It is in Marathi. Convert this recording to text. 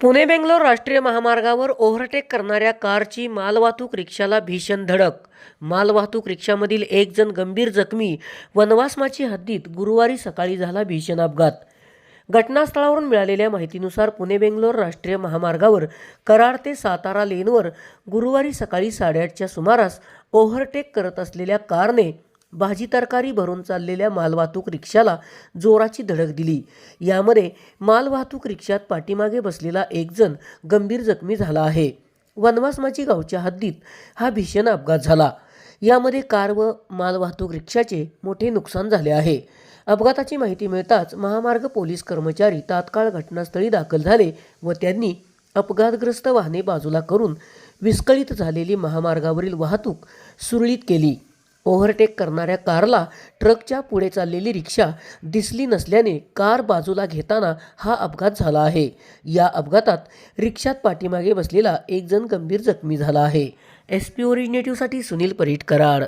पुणे बेंगलोर राष्ट्रीय महामार्गावर ओव्हरटेक करणाऱ्या कारची मालवाहतूक रिक्षाला भीषण धडक. मालवाहतूक रिक्षामधील एक जण गंभीर जखमी. वनवासमाची हद्दीत गुरुवारी सकाळी झाला भीषण अपघात. घटनास्थळावरून मिळालेल्या माहितीनुसार पुणे बेंगलोर राष्ट्रीय महामार्गावर कराड ते सातारा लेनवर गुरुवारी सकाळी साडेआठच्या सुमारास ओव्हरटेक करत असलेल्या कारने भाजी तरकारी भरून चाललेल्या मालवाहतूक रिक्षाला जोराची धडक दिली. यामध्ये मालवाहतूक रिक्षात पाठीमागे बसलेला एकजण गंभीर जखमी झाला आहे. वनवासमाची गावच्या हद्दीत हा भीषण अपघात झाला. यामध्ये कार व मालवाहतूक रिक्षाचे मोठे नुकसान झाले आहे. अपघाताची माहिती मिळताच महामार्ग पोलीस कर्मचारी तात्काळ घटनास्थळी दाखल झाले व त्यांनी अपघातग्रस्त वाहने बाजूला करून विस्कळीत झालेली महामार्गावरील वाहतूक सुरळीत केली. ओव्हरटेक करणाऱ्या कारला ट्रकच्या पुढे चाललेली रिक्षा दिसली नसल्याने कार बाजूला घेताना हा अपघात झाला आहे. या अपघातात रिक्षात पाठीमागे बसलेला एक जण गंभीर जखमी झाला आहे. एस पी ओरिजिनेटिव्हसाठी सुनील परीट कराड.